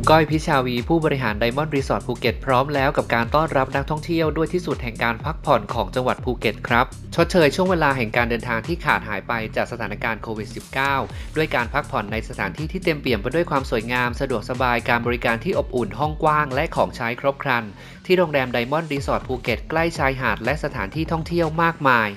คุณก้อยพิชาวีผู้บริหารไดมอนด์รีสอร์ทภูเก็ตพร้อมแล้วกับการต้อนรับนักท่องเที่ยวด้วยที่สุดแห่งการพักผ่อนของจังหวัดภูเก็ตครับ ชดเชยช่วงเวลาแห่งการเดินทางที่ขาดหายไปจากสถานการณ์โควิด -19 ด้วยการพักผ่อนในสถานที่ที่เต็มเปี่ยมไปด้วยความสวยงาม สะดวกสบายการบริการที่อบอุ่นห้องกว้าง และของใช้ครบครัน ที่โรงแรมไดมอนด์รีสอร์ทภูเก็ตใกล้ชายหาดและสถานที่ท่องเที่ยวมากมาย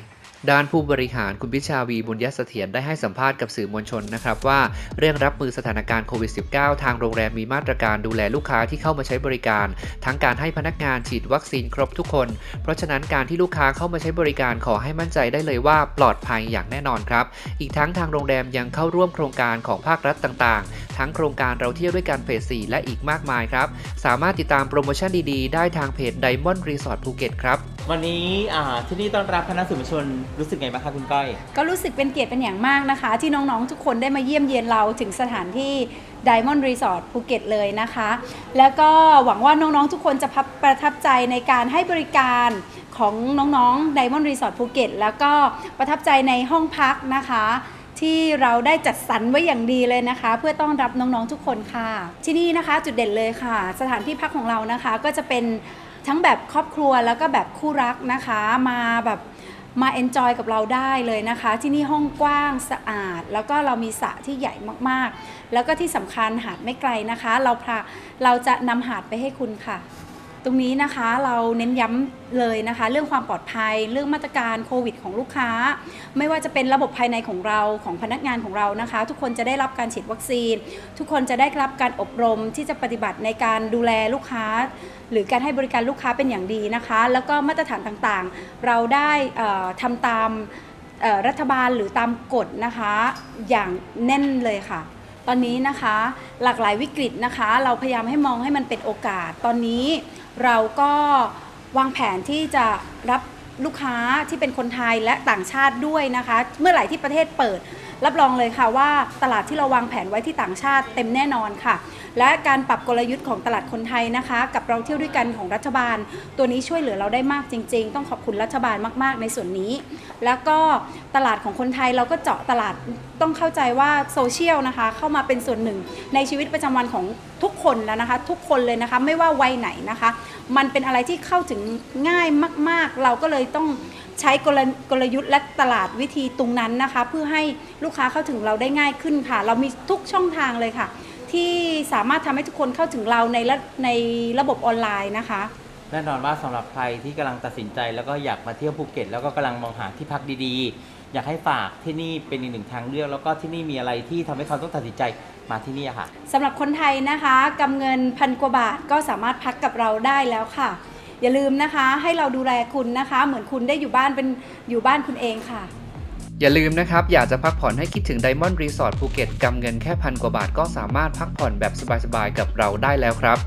ด้านผู้บริหารคุณพิชาวีบุญยเสถียรได้ให้สัมภาษณ์กับสื่อมวลชนนะครับว่าเรื่องรับมือสถานการณ์โควิด -19 ทางโรงแรมมีมาตรการดูแลลูกค้าที่เข้ามาใช้บริการ ทั้งการให้พนักงานฉีดวัคซีนครบทุกคน เพราะฉะนั้นการที่ลูกค้าเข้ามาใช้บริการขอให้มั่นใจได้เลยว่าปลอดภัยอย่างแน่นอนครับ อีกทั้งทางโรงแรมยังเข้าร่วมโครงการของภาครัฐต่างๆทั้งโครงการเราเที่ยวด้วยกันเฟส 4 และอีกมากมายครับ สามารถติดตามโปรโมชั่นดีๆ ได้ทางเพจ Diamond Resort ภูเก็ตครับ วันนี้อ่าที่นี่ต้อนรับคณะสื่อมวลชนรู้สึกไงบ้างคะคุณก้อย ก็รู้สึกเป็นเกียรติเป็นอย่างมากนะคะ ที่น้องๆ ทุกคนได้มาเยี่ยมเยียนเราถึงสถานที่ Diamond Resort ภูเก็ตเลยนะคะ แล้วก็หวังว่าน้องๆ ทุกคนจะพับประทับใจในการให้บริการของน้องๆ Diamond Resort ภูเก็ตแล้วก็ประทับใจในห้องพักนะคะ ที่เราได้จัดสรรไว้อย่างดีเลยนะคะ เพื่อต้อนรับน้องๆทุกคนค่ะ ที่นี่นะคะจุดเด่นเลยค่ะ สถานที่พักของเรานะคะ ก็จะเป็นทั้งแบบครอบครัวแล้วก็แบบคู่รักนะคะ มาแบบมาเอนจอยกับเราได้เลยนะคะ ที่นี่ห้องกว้างสะอาด แล้วก็เรามีสระที่ใหญ่มากๆ แล้วก็ที่สำคัญหาดไม่ไกลนะคะ เราพาเราจะนำหาดไปให้คุณค่ะ ตรงนี้นะคะเราเน้นย้ำเลยนะคะ เรื่องความปลอดภัย เรื่องมาตรการโควิด ของลูกค้า ไม่ว่าจะเป็นระบบภายในของเราของพนักงานของเรานะคะ ทุกคนจะได้รับการฉีดวัคซีน ทุกคนจะได้รับการอบรมที่จะปฏิบัติในการดูแลลูกค้า หรือการให้บริการลูกค้าเป็นอย่างดีนะคะ แล้วก็มาตรฐานต่างๆ เราได้เอ่อทำตามรัฐบาลหรือตามกฎนะคะ อย่างแน่นเลยค่ะตอนนี้นะคะหลากหลายวิกฤตนะคะ เราพยายามให้มองให้มันเป็นโอกาสตอนนี้ เราก็วางแผนที่จะรับลูกค้าที่เป็นคนไทยและต่างชาติด้วยนะคะ เมื่อไหร่ที่ประเทศเปิด รับรองเลยค่ะว่าตลาดที่เราวางแผนไว้ที่ต่างชาติเต็มแน่นอนค่ะ และการปรับกลยุทธ์ของตลาดคนไทยนะคะ กับเราเที่ยวด้วยกันของรัฐบาล ตัวนี้ช่วยเหลือเราได้มากจริง ๆ ต้องขอบคุณรัฐบาลมาก ๆ ในส่วนนี้ แล้วก็ตลาดของคนไทยเราก็เจาะตลาดต้องเข้าใจว่าโซเชียลนะคะเข้ามาเป็นส่วนหนึ่ง ในชีวิตประจำวันของทุกคนแล้วนะคะ ทุกคนเลยนะคะไม่ว่าวัยไหนนะคะ มันเป็นอะไรที่เข้าถึงง่ายมาก ๆ เราก็เลยต้องใช้กลกลยุทธ์และตลาดวิธีตรงนั้นนะคะ เพื่อให้ลูกค้าเข้าถึงเราได้ง่ายขึ้นค่ะ เรามีทุกช่องทางเลยค่ะ ที่สามารถทำให้ทุกคนเข้าถึงเราในระในระบบออนไลน์นะคะ แน่นอนว่าสำหรับใครที่กำลังตัดสินใจ แล้วก็อยากมาเที่ยวภูเก็ต แล้วก็กำลังมองหาที่พักดีๆ อยากให้ฝากที่นี่เป็นอีกหนึ่งทางเลือก แล้วก็ที่นี่มีอะไรที่ทำให้เขาต้องตัดสินใจมาที่นี่อะค่ะ สำหรับคนไทยนะคะกำเงินพันกว่าบาทก็สามารถพักกับเราได้แล้วค่ะ อย่าลืมนะคะ ให้เราดูแลคุณนะคะ เหมือนคุณได้อยู่บ้านเป็นอยู่บ้านคุณเองค่ะ อย่าลืมนะครับ อยากจะพักผ่อนให้คิดถึง Diamond Resort ภูเก็ตกำเงินแค่พันกว่าบาทก็สามารถพักผ่อนแบบสบายๆ กับเราได้แล้วครับ